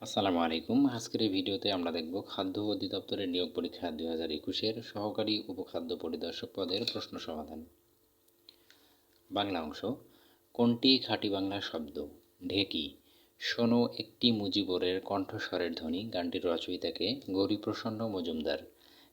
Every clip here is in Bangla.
আসসালামু আলাইকুম। আজকের এই ভিডিওতে আমরা দেখব খাদ্য অধিদপ্তরের নিয়োগ পরীক্ষা দুই হাজার একুশের সহকারী উপখাদ্য পরিদর্শক পদের প্রশ্ন সমাধান। বাংলা অংশ, কোনটি খাঁটি বাংলা শব্দ? ঢেকি, শোনো একটি মুজিবরের কণ্ঠস্বরের ধ্বনি, গানটির রচয়িতাকে গৌরীপ্রসন্ন মজুমদার,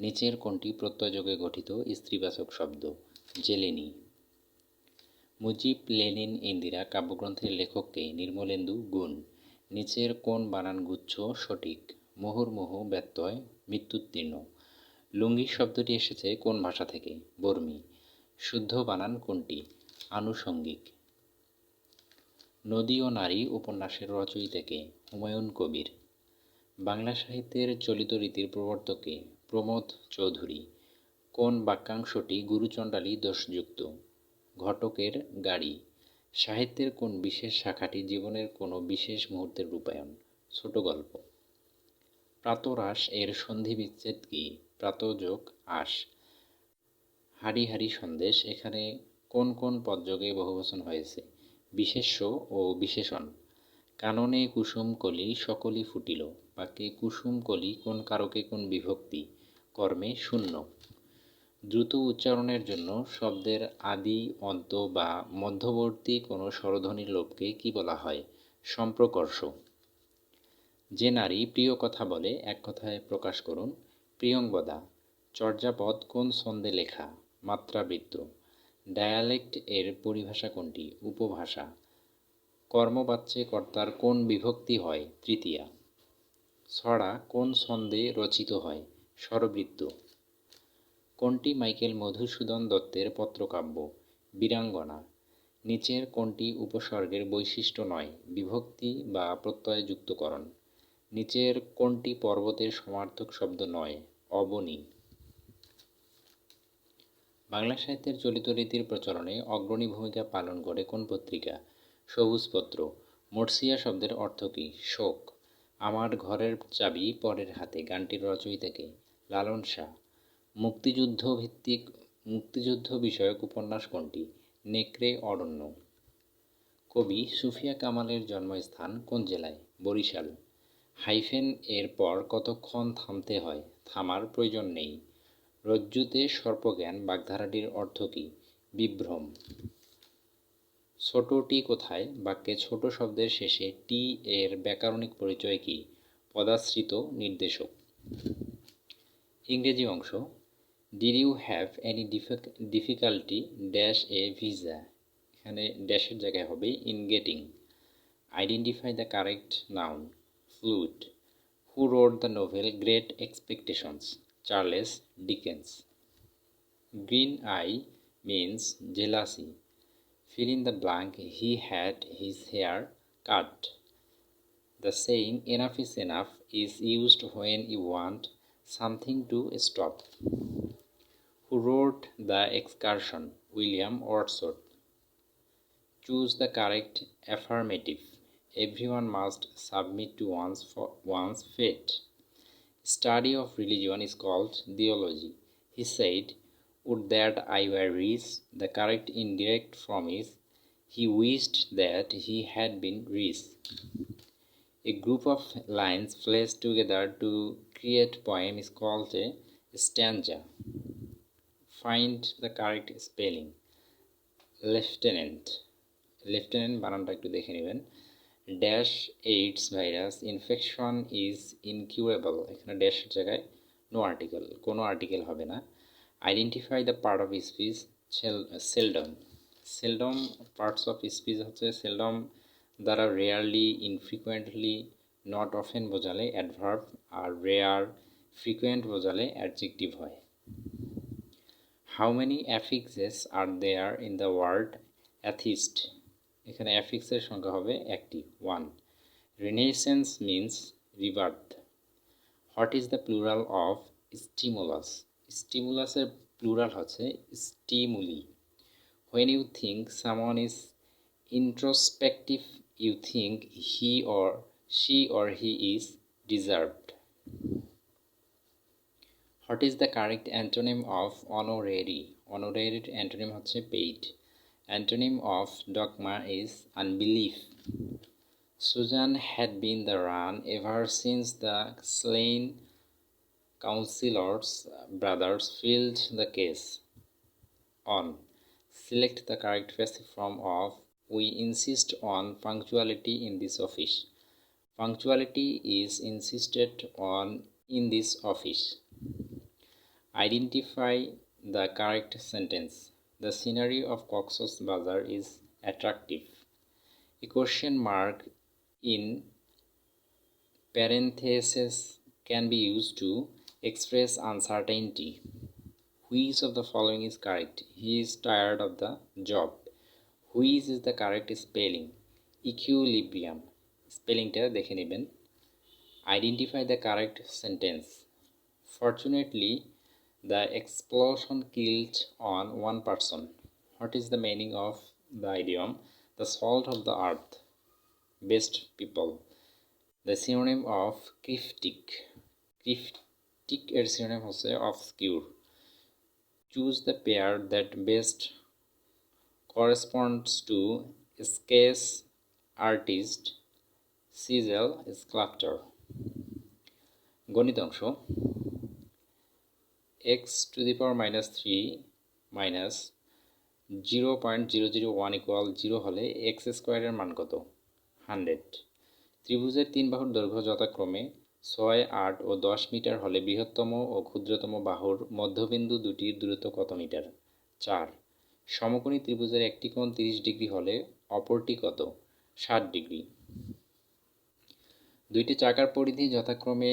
নিচের কোনটি প্রত্যয়যোগে গঠিত স্ত্রীবাচক শব্দ? জেলেনি। মুজিব, লেনিন, ইন্দিরা, কাব্যগ্রন্থের লেখককে নির্মলেন্দু গুণ। নিচের কোন বানান গুচ্ছ সঠিক মুহুর্মুহু ব্যত্যয়, মৃত্যুত্তীর্ণ। লুঙ্গি শব্দটি এসেছে কোন ভাষা থেকে? বর্মী। শুদ্ধ বানান কোনটি? আনুষঙ্গিক। নদী ও নারী উপন্যাসের রচয়িতাকে হুমায়ুন কবির। বাংলা সাহিত্যের চলিত রীতির প্রবর্তকে প্রমোদ চৌধুরী। কোন বাক্যাংশটি গুরুচণ্ডালী দোষযুক্ত? ঘটকের গাড়ি। সাহিত্যের কোন বিশেষ শাখাটি জীবনের কোনো বিশেষ মুহূর্তের রূপায়ণ? ছোট গল্প। প্রাতরাস এর সন্ধি বিচ্ছেদ কি? প্রাতযোগ আস হারি হারি সন্দেশ এখানে কোন কোন পদযোগে বহুবচন হয়েছে? বিশেষ্য ও বিশেষণ। কাননে কুসুম কলি সকলই ফুটিল। বাক্যে কুসুম কলি কোন কারকে কোন বিভক্তি? কর্মে শূন্য। দ্রুত উচ্চারণের জন্য শব্দের আদি, অন্ত বা মধ্যবর্তী কোনো স্বরধ্বনির লোপকে কি বলা হয়? সম্প্রকর্ষ। যে নারী প্রিয় কথা বলে, এক কথায় প্রকাশ করুন, প্রিয়ঙ্গদা, চর্যাপদ কোন ছন্দে লেখা? মাত্রাবৃত্ত। ডায়ালেক্ট এর পরিভাষা কোনটি? উপভাষা। কর্মবাচ্যে কর্তার কোন বিভক্তি হয়? তৃতীয়া। ছড়া কোন ছন্দে রচিত হয়? স্বরবৃত্ত। কোনটি মাইকেল মধুসূদন দত্তের পত্রকাব্য? বীরাঙ্গনা। নিচের কোনটি উপসর্গের বৈশিষ্ট্য নয়? বিভক্তি বা প্রত্যয়যুক্তকরণ। নিচের কোনটি পর্বতের সমার্থক শব্দ নয়? অবনী। বাংলা সাহিত্যের চলিত রীতির প্রচলনে অগ্রণী ভূমিকা পালন করে কোন পত্রিকা? সবুজপত্র। মর্সিয়া শব্দের অর্থ কী? শোক। আমার ঘরের চাবি পরের হাতে। গানটির রচয়িতাকে লালন শাহ। মুক্তিযুদ্ধ ভিত্তিক মুক্তিযুদ্ধ বিষয়ক উপন্যাস কোনটি? নেকড়ে অরণ্য। কবি সুফিয়া কামালের জন্মস্থান কোন জেলায়? বরিশাল। হাইফেন এর পর কতক্ষণ থামতে হয়? থামার প্রয়োজন নেই। রজ্জুতে সর্পজ্ঞান বাগধারাটির অর্থ কী? বিভ্রম। ছোট টি কোথায়? বাক্যে ছোট শব্দের শেষে টি এর ব্যাকরণিক পরিচয় কি? পদাশ্রিত নির্দেশক। ইংরেজি অংশ। Did you have any difficulty dash a visa এখানে ড্যাশের জায়গায় হবে in getting identify the correct noun flute who wrote the novel great expectations Charles Dickens green eye means jealousy fill in the blank. He had his hair cut. The saying, enough is enough, is used when you want something to stop. Who wrote the excursion william wordsworth choose the correct affirmative everyone must submit to one's, one's fate study of religion is called theology he said would that I were rich. The correct indirect form is he wished that he had been rich. A group of lines placed together to create poem is called a stanza. Find the correct spelling. Lieutenant. Lieutenant বানানটা একটু দেখে নেবেন। Dash AIDS virus infection is incurable এখানে ড্যাশের জায়গায় নো আর্টিকেল কোনো আর্টিকেল হবে না। Identify the part of speech seldom seldom parts of speech হচ্ছে সেলডম দ্বারা রেয়ারলি ইনফ্রিকুয়েন্টলি নট অফেন বোঝালে অ্যাডভার্ব আর রেয়ার ফ্রিকুয়েন্ট বোঝালে অ্যাডজেক্টিভ হয়। How many affixes are there in the world atheist এখানে অ্যাফিক্সের সংখ্যা হবে একটি one renaissance means রিভার্থ what is the plural of stimulus স্টিমুলাসের প্লুরাল হচ্ছে stimuli when you think someone is introspective you think he or she or he is deserved what is the correct antonym of honorary অনোরেরির antonym হচ্ছে paid antonym of dogma is unbelief Susan had been the run ever since the slain councillors brothers filed the case on select the correct passive form of we insist on punctuality in this office punctuality is insisted on in this office Identify the correct sentence. The scenery of Cox's Bazar is attractive. A question mark in parentheses can be used to express uncertainty. Which of the following is correct? He is tired of the job. Which is the correct spelling? Equilibrium. স্পেলিংটা দেখে নেবেন identify the correct sentence fortunately the explosion killed on one person what is the meaning of the idiom the salt of the earth best people the synonym of cryptic cryptic এর সিনোনেম হচ্ছে obscure choose the pair that best corresponds to sketch artist chisel sculpture গণিত অংশ. X to the power minus three minus zero point zero zero one equal zero হলে এক্স স্কোয়ারের মান কত? হান্ড্রেড ত্রিভুজের তিন বাহুর দৈর্ঘ্য যথাক্রমে ছয়, আট ও দশ মিটার হলে বৃহত্তম ও ক্ষুদ্রতম বাহুর মধ্যবিন্দু দুটির দূরত্ব কত মিটার? চার। সমকোণী ত্রিভুজের একটি কোণ তিরিশ ডিগ্রি হলে অপরটি কত? ষাট ডিগ্রি। দুইটি চাকার পরিধি যথাক্রমে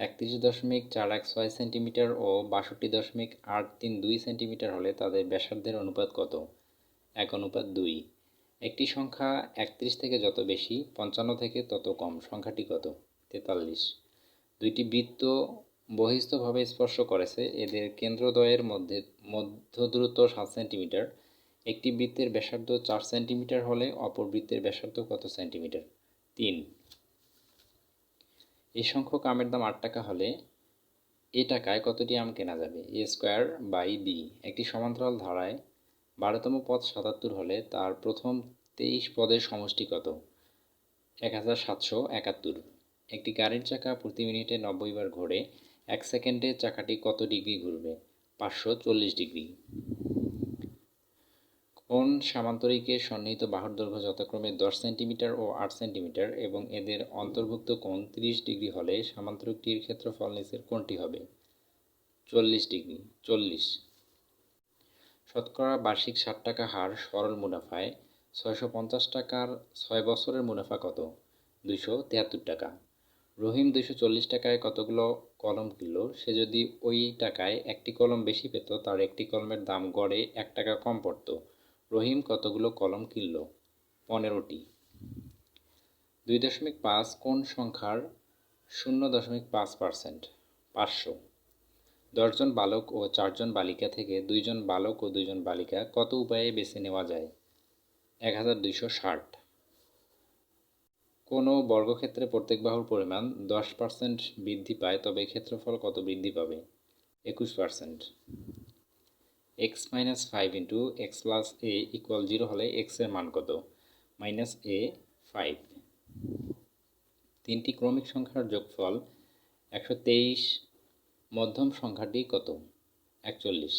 একত্রিশ দশমিক চার এক ছয় সেন্টিমিটার ও বাষট্টি দশমিক আট তিন দুই সেন্টিমিটার হলে তাদের ব্যাসার্ধের অনুপাত কত? এক অনুপাত দুই। একটি সংখ্যা একত্রিশ থেকে যত বেশি, পঞ্চান্ন থেকে তত কম। সংখ্যাটি কত? তেতাল্লিশ। দুইটি বৃত্ত বহিস্থভাবে স্পর্শ করেছে। এদের কেন্দ্রদ্বয়ের মধ্যে মধ্য দূরত্ব সাত সেন্টিমিটার। একটি বৃত্তের ব্যাসার্ধ চার সেন্টিমিটার হলে অপর বৃত্তের ব্যাসার্ধ কত সেন্টিমিটার? তিন। এই সংখ্যক আমের দাম আট টাকা হলে এ টাকায় কতটি আম কেনা যাবে? A square by B. একটি সমান্তরাল ধারায় বারোতম পদ সাতাত্তর হলে তার প্রথম তেইশ পদের সমষ্টি কত? এক হাজার সাতশো একাত্তর। একটি গাড়ির চাকা প্রতি মিনিটে নব্বই বার ঘোরে এক সেকেন্ডে চাকাটি কত ডিগ্রি ঘুরবে? পাঁচশো চল্লিশ ডিগ্রি। কোন সামান্তরিকের সন্নিহিত বাহুর দৈর্ঘ্য যথাক্রমে দশ সেন্টিমিটার ও আট সেন্টিমিটার এবং এদের অন্তর্ভুক্ত কোণ তিরিশ ডিগ্রি হলে সামান্তরিকটির ক্ষেত্রফল নিচের কোনটি হবে চল্লিশ ডিগ্রি, চল্লিশ। শতকরা বার্ষিক ষাট টাকা হার সরল মুনাফায় ছয়শো পঞ্চাশ টাকার ছয় বছরের মুনাফা কত? দুইশো তিয়াত্তর টাকা। রহিম দুইশো চল্লিশ টাকায় কতগুলো কলম কিনল? সে যদি ওই টাকায় একটি কলম বেশি পেত, তার একটি কলমের দাম গড়ে এক টাকা কম পড়তো। রহিম কতগুলো কলম কিনল? পনেরোটি। দুই দশমিক পাঁচ কোন সংখ্যার শূন্য দশমিক পাঁচ পার্সেন্ট, পাঁচশো। দশজন বালক ও চারজন বালিকা থেকে দুইজন বালক ও দুইজন বালিকা কত উপায়ে বেছে নেওয়া যায়? এক হাজার দুইশো ষাট। কোনো বর্গক্ষেত্রে প্রত্যেক বাহুর পরিমাণ দশ পার্সেন্ট বৃদ্ধি পায়, তবে ক্ষেত্রফল কত বৃদ্ধি পাবে? একুশ percent. X minus five into x plus A equal zero হলে এক্সের মান কত? মাইনাস এ ফাইভ তিনটি ক্রমিক সংখ্যার যোগফল একশো তেইশ, মধ্যম সংখ্যাটি কত? একচল্লিশ।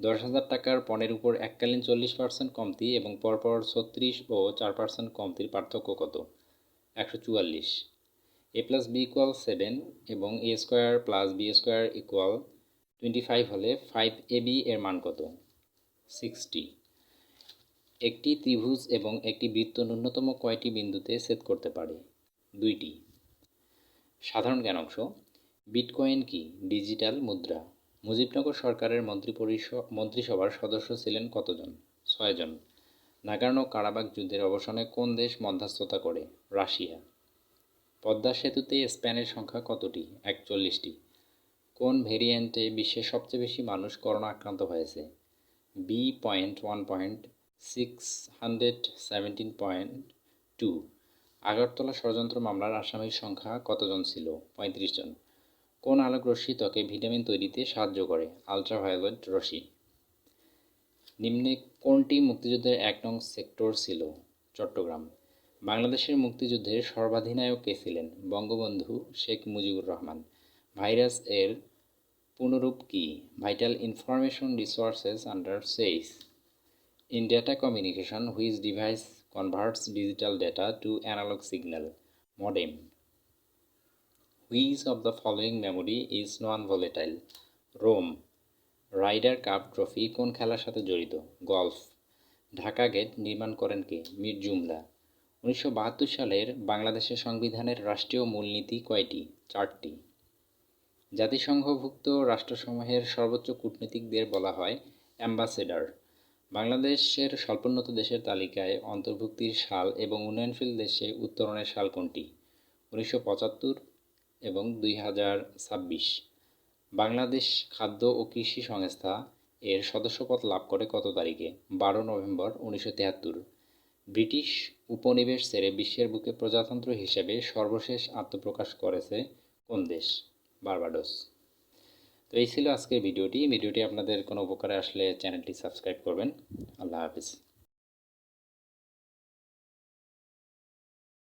দশ হাজার টাকার পণের উপর এককালীন চল্লিশ পার্সেন্ট কমতি এবং পরপর ছত্রিশ ও চার পার্সেন্ট কমতির পার্থক্য কত? একশো চুয়াল্লিশ। A plus B equal seven এবং A square plus B square equal twenty five হলে ফাইভ এ বি এর মান কত? সিক্সটি একটি ত্রিভুজ এবং একটি বৃত্ত ন্যূনতম কয়টি বিন্দুতে ছেদ করতে পারে? দুইটি। সাধারণ জ্ঞান অংশ বিটকয়েন কি? ডিজিটাল মুদ্রা। মুজিবনগর সরকারের মন্ত্রিপরিষদ মন্ত্রিসভার সদস্য ছিলেন কতজন? ছয়জন নাগার্নো কারাবাগ যুদ্ধের অবসানে কোন দেশ মধ্যস্থতা করে? রাশিয়া। পদ্মা সেতুতে স্প্যানের সংখ্যা কতটি? একচল্লিশটি। কোন ভেরিয়েন্টে বিশ্বের সবচেয়ে বেশি মানুষ করোনা আক্রান্ত হয়েছে? B point one point six hundred seventeen point two Agartala ষড়যন্ত্র মামলার আসামির সংখ্যা কতজন ছিল? পঁয়ত্রিশ জন। কোন আলোক রশ্মি ত্বকে ভিটামিন তৈরিতে সাহায্য করে? আলট্রাভায়োলেট রশ্মি। নিম্নে কোনটি মুক্তিযুদ্ধের এক নং সেক্টর ছিল? চট্টগ্রাম। বাংলাদেশের মুক্তিযুদ্ধের সর্বাধিনায়ক কে ছিলেন? বঙ্গবন্ধু শেখ মুজিবুর রহমান। ভাইরাস এর পুনরূপ কি? Vital information resources under siege in data communication which device converts digital data to analogue signal modem which of the following memory is non volatile ROM Ryder cup trophy কোন খেলার সাথে জড়িত? গলফ ঢাকা গেট নির্মাণ করেন কে? মীর জুমলা উনিশশো বাহাত্তর সালের বাংলাদেশের সংবিধানের রাষ্ট্রীয় মূলনীতি কয়টি? চারটি। জাতিসংঘভুক্ত রাষ্ট্রসমূহের সর্বোচ্চ কূটনীতিকদের বলা হয় অ্যাম্বাসেডার। বাংলাদেশের স্বল্পোন্নত দেশের তালিকায় অন্তর্ভুক্তির সাল এবং উন্নয়নশীল দেশে উত্তরণের সাল কোনটি? উনিশশো পঁচাত্তর এবং দুই হাজার ছাব্বিশ। বাংলাদেশ খাদ্য ও কৃষি সংস্থা এর সদস্যপদ লাভ করে কত তারিখে? বারো নভেম্বর উনিশশো তেহাত্তর। ব্রিটিশ উপনিবেশ ছেড়ে বিশ্বের বুকে প্রজাতন্ত্র হিসেবে সর্বশেষ আত্মপ্রকাশ করেছে কোন দেশ? বার্বাডোস তো এই ছিল আজকের ভিডিওটি। ভিডিওটি আপনাদের কোনো উপকারে আসলে চ্যানেলটি সাবস্ক্রাইব করবেন। আল্লাহ হাফিজ।